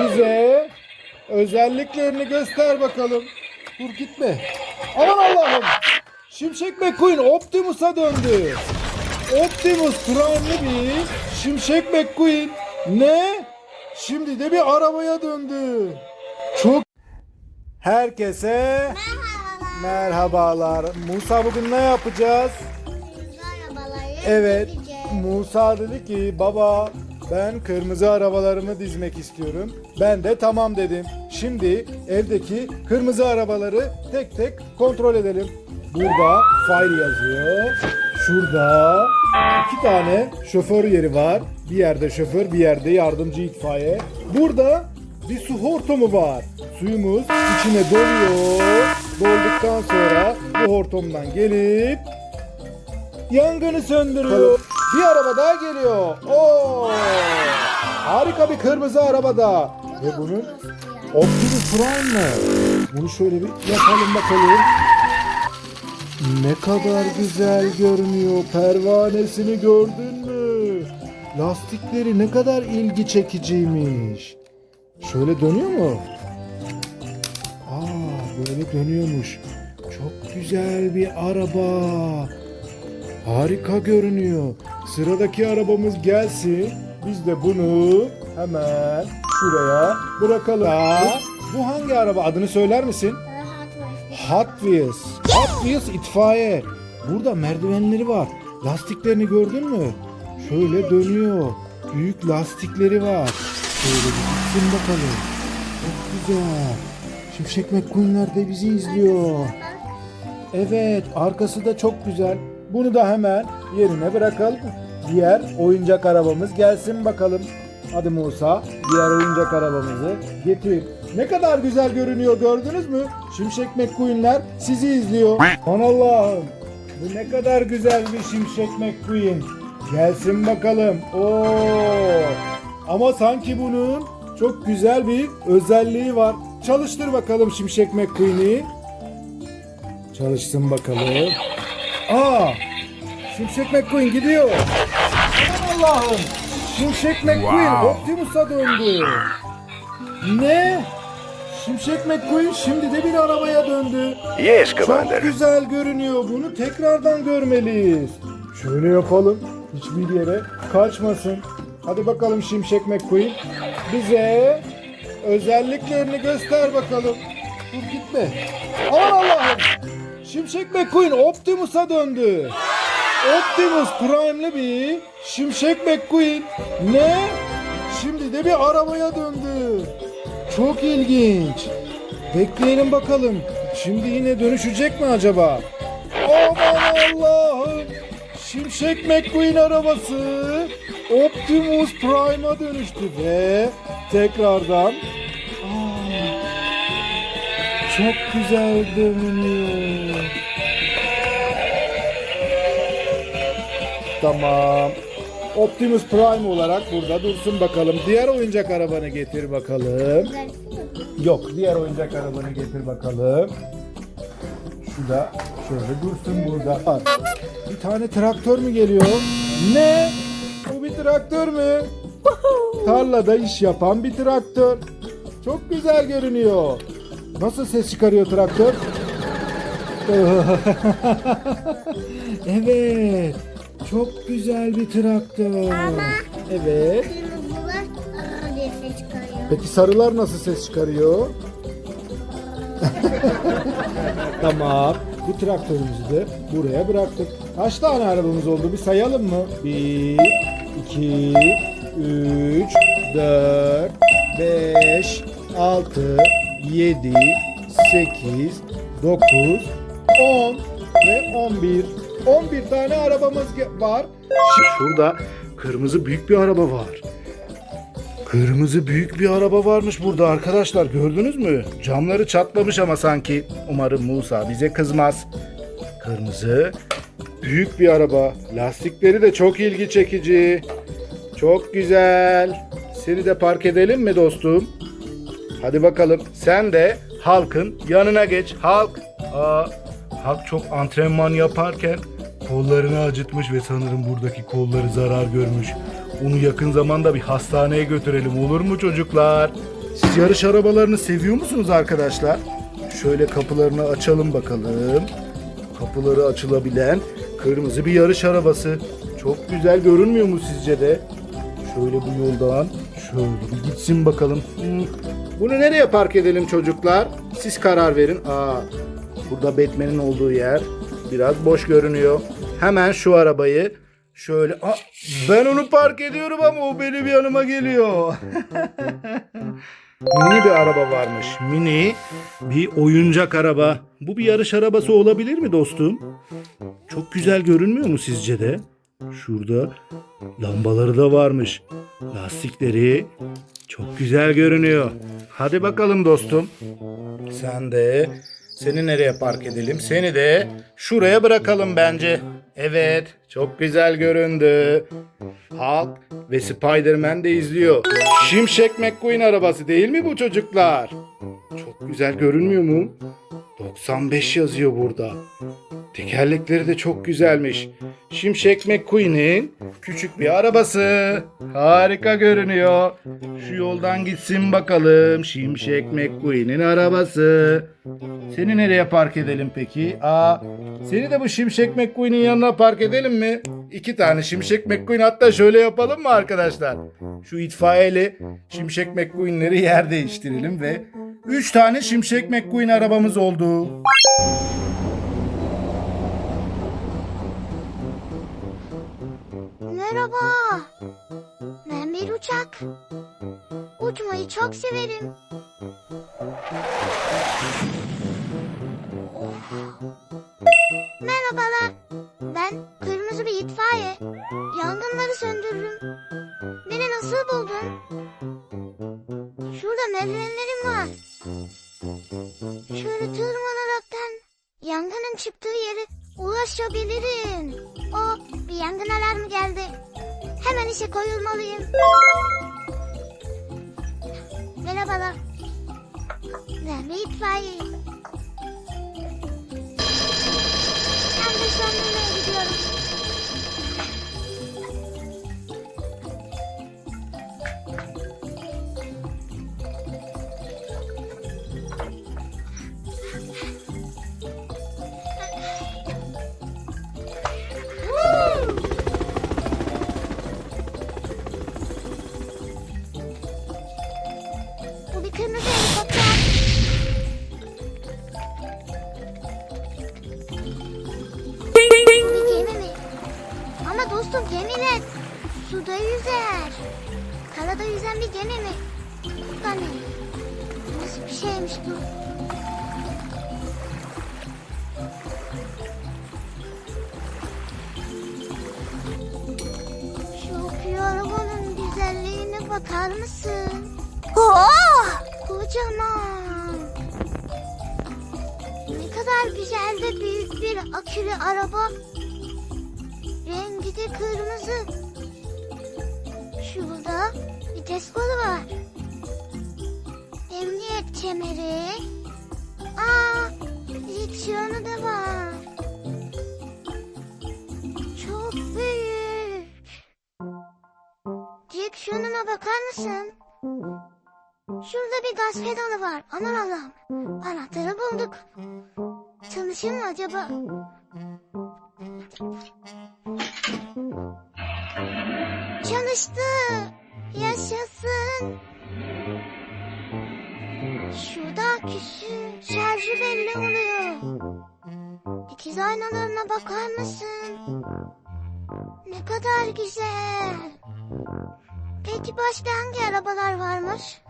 Bize özelliklerini göster bakalım. Dur gitme. Aman Allah'ım. Şimşek McQueen Optimus'a döndü. Optimus Prime'li bir Şimşek McQueen. Ne? Şimdi de bir arabaya döndü. Çok Herkese merhabalar. Musa bugün ne yapacağız? Evet. Musa dedi ki baba ben kırmızı arabalarımı dizmek istiyorum. Ben de tamam dedim. Şimdi evdeki kırmızı arabaları tek tek kontrol edelim. Burada fire yazıyor. Şurada iki tane şoför yeri var. Bir yerde şoför, bir yerde yardımcı itfaiye. Burada bir su hortumu var. Suyumuz içine doluyor. Dolduktan sonra bu hortumdan gelip Yangını söndürüyor. Bir araba daha geliyor. Oo! Harika bir kırmızı araba da. Ve bunun Optimus Prime mı? Bunu şöyle bir yapalım bakalım. Ne kadar güzel görünüyor. Pervanesini gördün mü? Lastikleri ne kadar ilgi çekiciymiş. Şöyle dönüyor mu? Aa böyle dönüyormuş. Çok güzel bir araba. Harika görünüyor. Sıradaki arabamız gelsin. Biz de bunu hemen şuraya bırakalım. Aa, bu hangi araba? Adını söyler misin? Hot Wheels. Hot Wheels itfaiye. Burada merdivenleri var. Lastiklerini gördün mü? Şöyle dönüyor. Büyük lastikleri var. Şöyle bir gitsin bakalım. Çok güzel. Şimşek McQueen'ler de bizi izliyor. Evet, arkası da çok güzel. Bunu da hemen yerine bırakalım. Diğer oyuncak arabamız gelsin bakalım. Hadi Musa, diğer oyuncak arabamızı getir. Ne kadar güzel görünüyor gördünüz mü? Şimşek McQueen'ler sizi izliyor. Aman Allah'ım. Bu ne kadar güzel bir Şimşek McQueen. Gelsin bakalım. Oo. Ama sanki bunun çok güzel bir özelliği var. Çalıştır bakalım Şimşek McQueen'i. Çalışsın bakalım. Aa! Şimşek McQueen gidiyor. Aman Allah'ım! Şimşek McQueen Optimus'a döndü. Ne? Şimşek McQueen şimdi de bir arabaya döndü. Yes, Çok Commander. güzel görünüyor. Bunu tekrardan görmeliyiz. Şöyle yapalım. Hiçbir yere kaçmasın. Hadi bakalım Şimşek McQueen. Bize özelliklerini göster bakalım. Dur gitme. Aman Allah'ım. Şimşek McQueen Optimus'a döndü. Optimus Prime'li bir Şimşek McQueen. Ne? Şimdi de bir arabaya döndü. Çok ilginç. Bekleyelim bakalım. Şimdi yine dönüşecek mi acaba? Aman Allah'ım. Şimşek McQueen arabası Optimus Prime'a dönüştü ve tekrardan Aa, çok güzel dönüyor. Tamam. Optimus Prime olarak burada dursun bakalım. Diğer oyuncak arabanı getir bakalım. Yok, diğer oyuncak arabanı getir bakalım. Şu da şöyle dursun burada. Bir tane traktör mü geliyor? Ne? Bu bir traktör mü? Tarlada iş yapan bir traktör. Çok güzel görünüyor. Nasıl ses çıkarıyor traktör? evet. Çok güzel bir traktör. Evet. Kırmızılar diye ses çıkarıyor. Peki sarılar nasıl ses çıkarıyor? tamam. Bu traktörümüzü de buraya bıraktık. Kaç tane arabamız oldu? Bir sayalım mı? 1, 2, 3, 4, 5, 6, 7, 8, 9, 10 ve 11. 11 tane arabamız var. Şurada kırmızı büyük bir araba var. Kırmızı büyük bir araba varmış burada arkadaşlar gördünüz mü? Camları çatlamış ama sanki. Umarım Musa bize kızmaz. Kırmızı büyük bir araba. Lastikleri de çok ilgi çekici. Çok güzel. Seni de park edelim mi dostum? Hadi bakalım. Sen de halkın yanına geç. Halk. Aa, halk çok antrenman yaparken kollarını acıtmış ve sanırım buradaki kolları zarar görmüş. Onu yakın zamanda bir hastaneye götürelim olur mu çocuklar? Siz yarış arabalarını seviyor musunuz arkadaşlar? Şöyle kapılarını açalım bakalım. Kapıları açılabilen kırmızı bir yarış arabası. Çok güzel görünmüyor mu sizce de? Şöyle bu yoldan şöyle bir gitsin bakalım. Hmm. Bunu nereye park edelim çocuklar? Siz karar verin. Aa, burada Batman'in olduğu yer biraz boş görünüyor. Hemen şu arabayı şöyle... Aa, ben onu park ediyorum ama o benim yanıma geliyor. Mini bir araba varmış. Mini bir oyuncak araba. Bu bir yarış arabası olabilir mi dostum? Çok güzel görünmüyor mu sizce de? Şurada lambaları da varmış. Lastikleri çok güzel görünüyor. Hadi bakalım dostum. Sen de seni nereye park edelim? Seni de şuraya bırakalım bence. Evet, çok güzel göründü. Hulk ve Spider-Man de izliyor. Şimşek McQueen arabası değil mi bu çocuklar? Çok güzel görünmüyor mu? 95 yazıyor burada. Tekerlekleri de çok güzelmiş. Şimşek McQueen'in küçük bir arabası. Harika görünüyor. Şu yoldan gitsin bakalım. Şimşek McQueen'in arabası. Seni nereye park edelim peki? Aa, seni de bu Şimşek McQueen'in yanına park edelim mi? İki tane Şimşek McQueen hatta şöyle yapalım mı arkadaşlar? Şu itfaiyeli Şimşek McQueen'leri yer değiştirelim ve üç tane Şimşek McQueen arabamız oldu. Merhaba. Ben bir uçak. Uçmayı çok severim. Merhabalar. Ben kırmızı bir itfaiye. Yangınları söndürürüm. Beni nasıl buldun? Şurada merdivenlerim var. Ulaşabilirim. O bir yangın alarmı geldi. Hemen işe koyulmalıyım. Merhabalar. Ben bir itfaiyeyim. Dostum gemiler suda yüzer. Karada yüzen bir gemi mi? Bu da ne? Nasıl bir şeymiş bu? Şu arabanın güzelliğine bakar mısın? Kocaman. Ne kadar güzel ve büyük bir akülü araba. De kırmızı. Şurada vites kolu var. Emniyet kemeri. Aa, direksiyonu da var. Çok büyük. Direksiyonuna bakar mısın? Şurada bir gaz pedalı var. Aman Allah'ım. Anahtarı bulduk. Çalışır mı acaba? Çalıştı. Yaşasın. Şurada aküsü şarjı belli oluyor. Dikiz aynalarına bakar mısın? Ne kadar güzel. Peki başka hangi arabalar varmış?